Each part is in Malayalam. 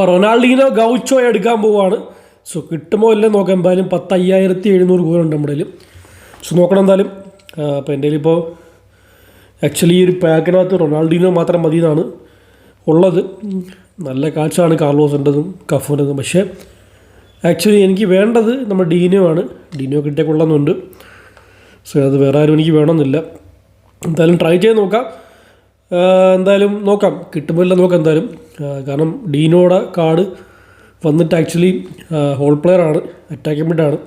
ഇപ്പോൾ റൊണാൾഡീനോ ഗൗച്ചോ എടുക്കാൻ പോവുകയാണ് സോ കിട്ടുമോ ഇല്ല നോക്കാം. എന്തായാലും പത്ത് അയ്യായിരത്തി എഴുന്നൂറ് ഉണ്ട് നമ്മുടെ സോ നോക്കണം എന്തായാലും. അപ്പോൾ എന്റെ ഇപ്പോൾ ആക്ച്വലി ഈ ഒരു പാക്കിനകത്ത് റൊണാൾഡീനോ മാത്രം മതി എന്നാണ് ഉള്ളത്. നല്ല കാഴ്ചയാണ് കാർലോസിന്റെതും കഫൂന്റെതും പക്ഷേ ആക്ച്വലി എനിക്ക് വേണ്ടത് നമ്മുടെ ഡീനോ ആണ്. ഡീനോ കിട്ടിയ കൊള്ളുന്നുണ്ട്. സോ അത് വേറെ ആരും എനിക്ക് വേണമെന്നില്ല. എന്തായാലും ട്രൈ ചെയ്ത് നോക്കാം. എന്തായാലും നോക്കാം കിട്ടുമ്പോൾ എല്ലാം നോക്കാം എന്തായാലും കാരണം ഡീനോയുടെ കാർഡ് വന്നിട്ട് ആക്ച്വലി ഹോൾ പ്ലെയർ ആണ് അറ്റാക്കിംഗ് മിഡാണ്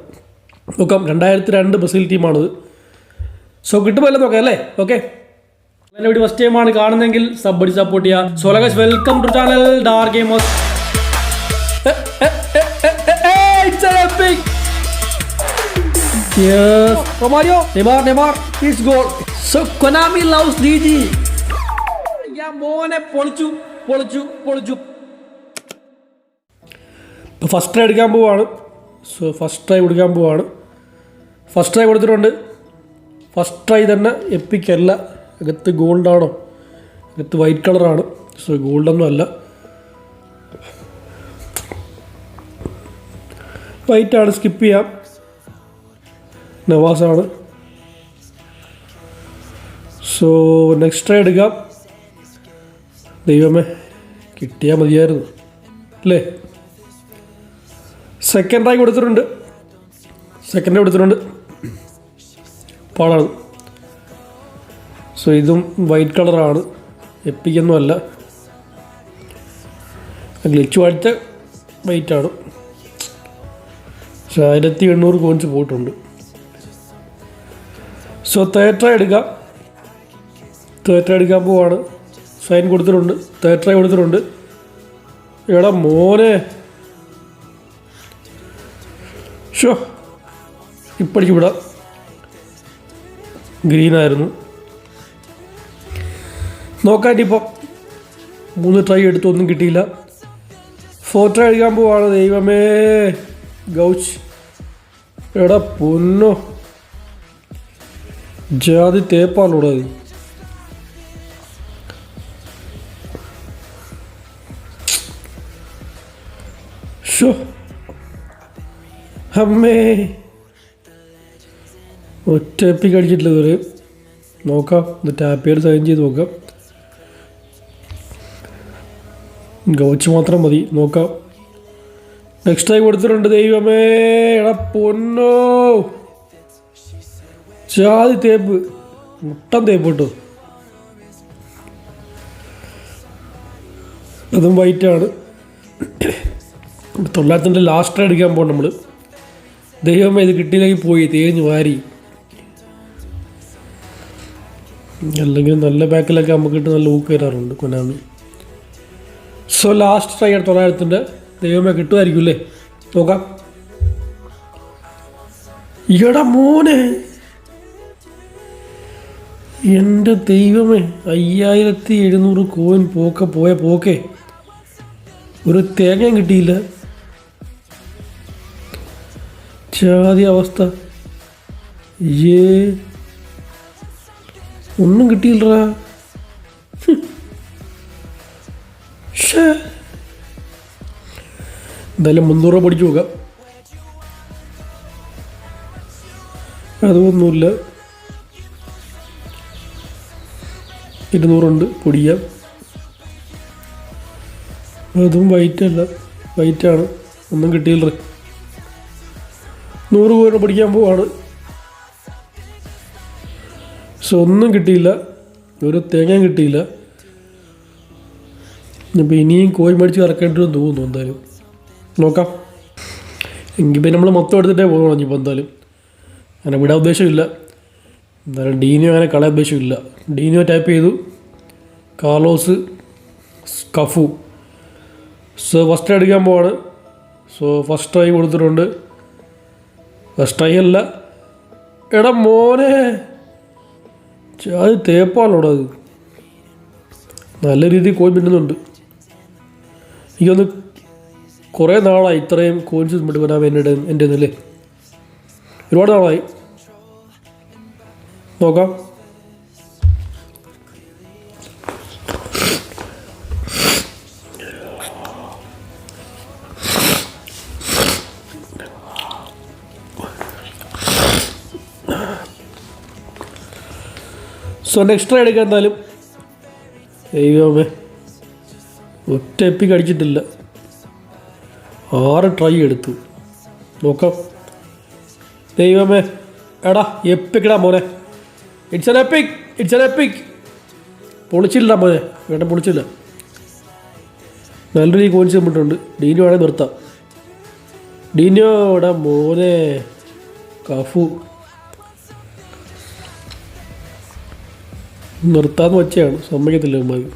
നോക്കാം രണ്ടായിരത്തി രണ്ട് ബ്രസീൽ ടീമാണിത് സോ കിട്ടുമ്പോൾ എല്ലാം നോക്കാം അല്ലേ ഓക്കെ എന്റെ വീഡിയോ ഫസ്റ്റ് ടൈമാണ് കാണുന്നതെങ്കിൽ സബ് അടി സപ്പോർട്ട് ചെയ്യുക സോ ലഗസ് welcome to channel Dar gamers! Yes. Romario. Neymar, Neymar. It's goal. So Konami loves DG. മോനെ പൊളിച്ചു പൊളിച്ചു പൊളിച്ചു. ഫസ്റ്റ് ട്രൈ എടുക്കാൻ പോവാണ്. സോ ഫസ്റ്റ് ട്രൈ കൊടുക്കാൻ പോവാണ്. ഫസ്റ്റ് ട്രൈ കൊടുത്തിട്ടുണ്ട്. ഫസ്റ്റ് ട്രൈ തന്നെ എപ്പിക്കല്ല അകത്ത് ഗോൾഡാണോ അകത്ത് വൈറ്റ് കളറാണ് സോ ഗോൾഡൊന്നും അല്ല. ആണ് സ്കിപ്പ് ചെയ്യാം. നവാസാണ്. സോ നെക്സ്റ്റ് ട്രൈ എടുക്കാം. ദൈവമേ കിട്ടിയാൽ മതിയായിരുന്നു അല്ലേ? സെക്കൻഡ് ട്രൈ കൊടുത്തിട്ടുണ്ട്. സെക്കൻഡ് കൊടുത്തിട്ടുണ്ട്. പാടാണ്. സോ ഇതും വൈറ്റ് കളറാണ് എപ്പിക്കൊന്നും അല്ല. ഗ്ലിച്ച് വാഴ്ച വൈറ്റാണ് പക്ഷെ ആയിരത്തി എണ്ണൂറ് കോയിൻസ് പോയിട്ടുണ്ട്. സോ തേറ്റ എടുക്കാം. തേറ്റ എടുക്കാൻ പോവാണ്. സൈൻ കൊടുത്തിട്ടുണ്ട് തേറ്റ കൊടുത്തിട്ടുണ്ട്. എടാ മോനെ. ഷോ ഇപ്പടിക്ക് വിടാം. ഗ്രീനായിരുന്നു നോക്കാറ്റിപ്പം മൂന്ന് ട്രൈ എടുത്തു ഒന്നും കിട്ടിയില്ല. ഫോർ ട്രൈ എടുക്കാൻ പോവാണ് ദൈവമേ. ഗൗച്ച്. എടാ പൊന്നോ. ജാതി തേപ്പാണോടാ അത് ഷോ അമ്മേ. ഒറ്റ എപ്പി കടിച്ചിട്ടില്ല ഇതുവരെ. നോക്കാം. ഇത് ടാപ്പ് ചെയ്ത് സൈൻ ചെയ്ത് നോക്കാം. ഗൗച്ച് മാത്രം മതി. നോക്കാം. നെക്സ്റ്റ് ടൈം കൊടുത്തിട്ടുണ്ട് ദൈവമേ. എടാ പൊന്നോ. ജാതി തേപ്പ്. മുട്ടൻ തേപ്പ് കേട്ടോ. അതും വൈറ്റാണ് തൊള്ളായിരത്തിന്റെ ലാസ്റ്റ് അടിക്കാൻ പോകും നമ്മൾ ദൈവമേ ഇത് കിട്ടിയില്ലെങ്കിൽ പോയി തേഞ്ഞ് വാരി. അല്ലെങ്കിൽ നല്ല ബാക്കിലൊക്കെ നമുക്ക് ഇട്ട് നല്ല ഊക്ക് വരാറുണ്ട് കൊനാമി. സോ ലാസ്റ്റ് ട്രൈ ആണ് തൊള്ളായിരത്തിന്റെ. ദൈവമേ കിട്ടുമായിരിക്കും അല്ലേ? നോക്കാം. എടാ മോനെ. എന്റെ ദൈവമേ അയ്യായിരത്തി എഴുന്നൂറ് കോയിൻ പോക്ക പോയ പോക്കേ. ഒരു തേങ്ങയും കിട്ടിയില്ല. ജാതി അവസ്ഥ. ഏ? ഒന്നും കിട്ടിയില്ലടാ. എന്തായാലും മുന്നൂറ് പഠിച്ചു നോക്കാം. അതൊന്നുമില്ല. ഇരുന്നൂറുണ്ട് പൊടിയാം. അതും വൈറ്റ് അല്ല. വൈറ്റാണ് ഒന്നും കിട്ടിയില്ല നൂറ് രൂപ പഠിക്കാൻ പോവാണ്. സോ ഒന്നും കിട്ടിയില്ല. ഒരു തേങ്ങയും കിട്ടിയില്ല. അപ്പോൾ ഇനിയും കോഴി മേടിച്ച് കറക്കേണ്ടി വരും തോന്നുന്നു എന്തായാലും. നോക്കാം. എങ്കിൽ പിന്നെ നമ്മൾ മൊത്തം എടുത്തിട്ടേ പോകണം ഇനിയിപ്പോൾ എന്തായാലും. അങ്ങനെ വിടാൻ ഉദ്ദേശമില്ല. എന്തായാലും ഡീനിയോ അങ്ങനെ കളയാൻ ഉദ്ദേശമില്ല. ഡീനിയോ ടൈപ്പ് ചെയ്തു. കാർലോസ് കഫു സോ ഫസ്റ്റ് എടുക്കാൻ പോവാണ്. സോ ഫസ്റ്റ് ട്രൈ കൊടുത്തിട്ടുണ്ട്. അല്ല എടാ മോനെ. അത് തേപ്പാണോടാ അത്? നല്ല രീതിയിൽ കോയിൻ പിന്നുന്നുണ്ട്. എനിക്കൊന്ന് കുറേ നാളായി ഇത്രയും കോയിൻസ് ഇട്ട് വരാൻ എന്റെ എന്റെ ഒരുപാട് നാളായി. നോക്കാം. സോ എക്സ്ട്രാ എടുക്കാൻ എന്തായാലും? ദൈവമേ. ഒറ്റ എപ്പിക്ക് അടിച്ചിട്ടില്ല. ആറ് ട്രൈ എടുത്തു. നോക്കാം. ദൈവമേ. എടാ എപ്പിക്കടാ മോനെ. It's an epic it's an epic പൊളിച്ചില്ല മോനെ. വേണ്ട പൊളിച്ചില്ല. നല്ല രീതിയിൽ കോച്ച് തന്നിട്ടുണ്ട് ഡീനു വേണേൽ നിർത്താം. ഡീനോടെ മോനെ. കഫു. നിർത്താന്ന് വെച്ചാണ് സമ്മതിക്കത്തില്ല ഉമ്മാതി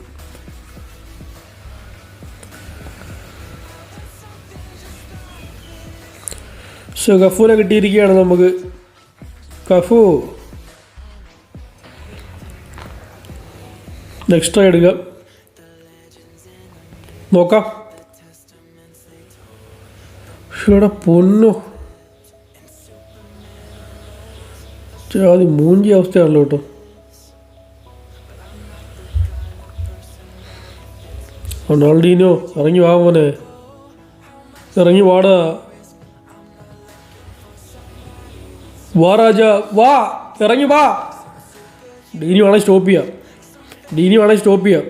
സോ കഫൂനെ കിട്ടിയിരിക്കുകയാണ് നമുക്ക്. കഫു. ട്രൈ എടുക്കാം. നോക്കാം. ഇവിടെ പൊന്നു. ചാതി മൂഞ്ചി അവസ്ഥയാണല്ലോ കേട്ടോ. റൊണാൾഡീനോ ഇറങ്ങി വാ മോനെ. ഇറങ്ങി വാടാ. വാ രാജ വാ ഇറങ്ങി വാ. ഡീനി വേണേൽ സ്റ്റോപ്പ് ചെയ്യാം. ഡീനി വേണേൽ സ്റ്റോപ്പ് ചെയ്യാം.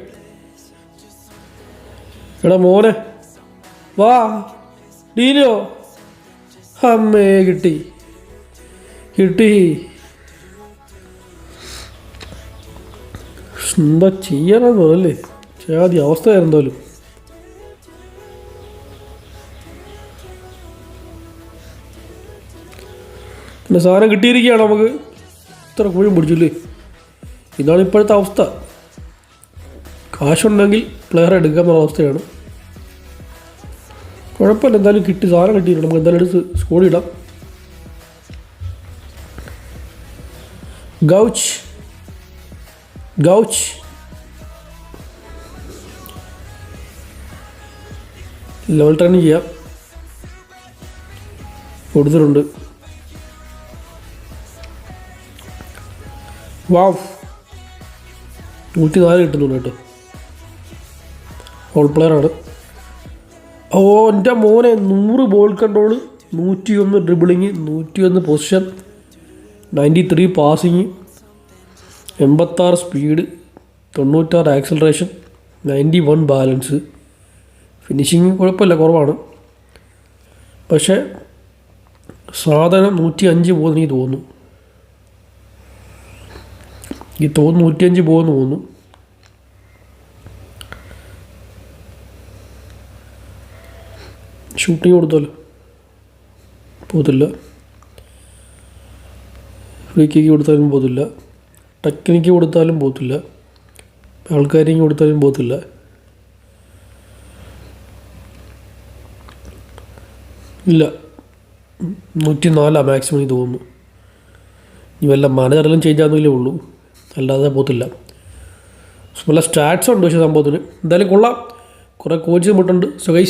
എടാ മോനെ. വാ. ഡീനിയോ? അമ്മേ കിട്ടി. കിട്ടി. എന്താ ചെയ്യാനെന്ന് അല്ലേ ചാതി അവസ്ഥ എന്തായാലും. പിന്നെ സാധനം കിട്ടിയിരിക്കുകയാണ് നമുക്ക്. ഇത്ര കുഴിയും പിടിച്ചില്ലേ? ഇതാണ് ഇപ്പോഴത്തെ അവസ്ഥ. കാശുണ്ടെങ്കിൽ പ്ലെയർ എടുക്കുക എന്നുള്ള അവസ്ഥയാണ്. കുഴപ്പമില്ല എന്തായാലും കിട്ടി സാധനം കിട്ടിയിട്ടുണ്ട്. നമുക്ക് എന്തായാലും എടുത്ത് സ്കോഡ് ഇടാം. ഗൗച്ച്. ഗൗച്ച്. ലെവൽ ടേൺ ചെയ്യാം. കൊടുത്തിട്ടുണ്ട്. വാവ് നൂറ്റി നാല് കിട്ടുന്നുണ്ട് കേട്ടോ. ഓൾ പ്ലെയറാണ് ഓ എന്റെ മോനെ നൂറ് ബോൾ കൺട്രോൾ നൂറ്റി ഒന്ന് ഡ്രിബിളിങ് നൂറ്റി ഒന്ന് പൊസിഷൻ നയന്റി ത്രീ പാസിങ് എൺപത്താറ് സ്പീഡ് തൊണ്ണൂറ്റാറ് acceleration ninety one balance finishing കുഴപ്പമില്ല കുറവാണ്. പക്ഷേ സാധനം നൂറ്റി അഞ്ച് പോകുന്ന എനിക്ക് തോന്നുന്നു. ഈ തോന്നുന്നു നൂറ്റിയഞ്ച് പോകുമെന്ന് തോന്നുന്നു. ഷൂട്ടിങ് കൊടുത്തല്ലോ പോകത്തില്ല. ഫ്രീ കിക്ക് കൊടുത്താലും പോകത്തില്ല. ടെക്നിക്ക് കൊടുത്താലും പോകത്തില്ല. ആൾക്കാരിങ് കൊടുത്താലും പോകത്തില്ല. ഇല്ല. നൂറ്റി നാലാണ് മാക്സിമം എനിക്ക് തോന്നുന്നു. ഇനി വല്ല മാനേജറെല്ലാം ചേഞ്ച് ആകുന്നില്ലേ ഉള്ളൂ. അല്ലാതെ പോകത്തില്ല. നല്ല സ്റ്റാറ്റ്സ് ഉണ്ട് പക്ഷേ സംഭവത്തിന്. എന്തായാലും കൊള്ളാം. കുറേ കോച്ച് മുട്ടുണ്ട് സോ ബൈ